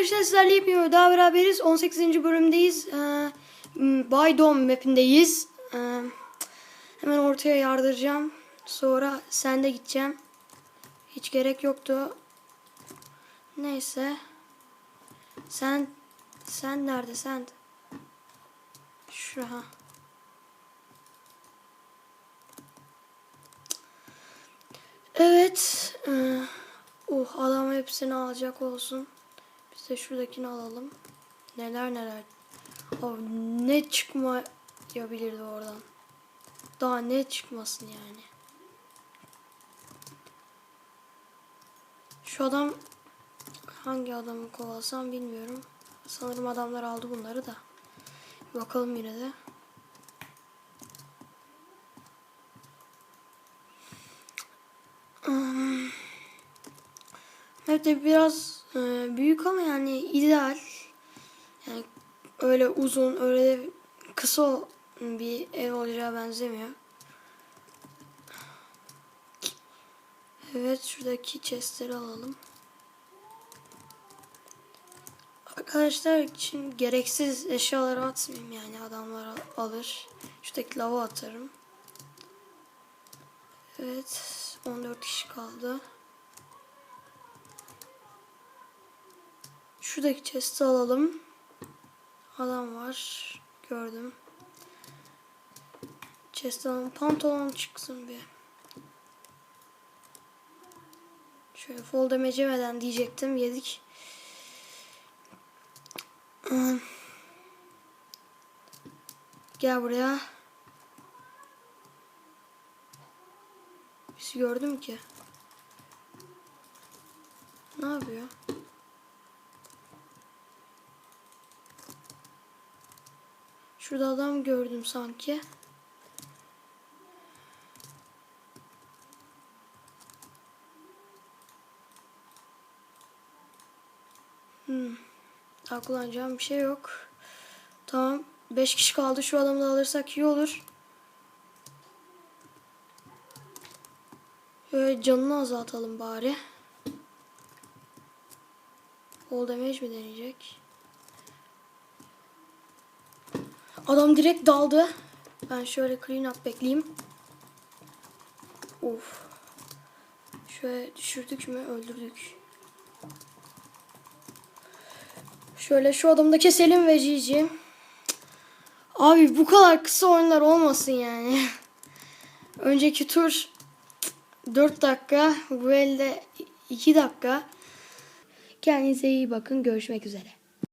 arkadaşlar sizlerle yapmıyor. Daha beraberiz. 18. bölümdeyiz. Ee, Bay Dom mapindeyiz. Ee, hemen ortaya yardıracağım. Sonra sende gideceğim. Hiç gerek yoktu. Neyse. Sen sen nerede sen? Şura. Evet. Ee, oh adam hepsini alacak olsun. De şuradakini alalım. Neler neler. Abi ne çıkmayabilirdi oradan. Daha ne çıkmasın yani. Şu adam hangi adamı kovalasam bilmiyorum. Sanırım adamlar aldı bunları da. Bakalım yine de. Hmm. Evet de biraz e, büyük ama yani ideal. Yani öyle uzun, öyle de kısa bir ev olacağı benzemiyor. Evet şuradaki chestleri alalım. Arkadaşlar için gereksiz eşyaları atmayayım yani adamlar al- alır. Şuradaki lava atarım. Evet 14 kişi kaldı. Şuradaki chest'i alalım. Adam var. Gördüm. Chest alalım. Pantolon çıksın bir. Şöyle fall damage yemeden diyecektim. Yedik. Gel buraya. Bizi gördüm ki. Ne yapıyor? Şurada adam gördüm sanki. Hmm. Daha kullanacağım bir şey yok. Tamam. 5 kişi kaldı. Şu adamı da alırsak iyi olur. Şöyle canını azaltalım bari. Fall damage mi deneyecek? Adam direkt daldı. Ben şöyle clean up bekleyeyim. Of. Şöyle düşürdük mü öldürdük. Şöyle şu adamı da keselim ve GG. Abi bu kadar kısa oyunlar olmasın yani. Önceki tur 4 dakika. Bu elde 2 dakika. Kendinize iyi bakın. Görüşmek üzere.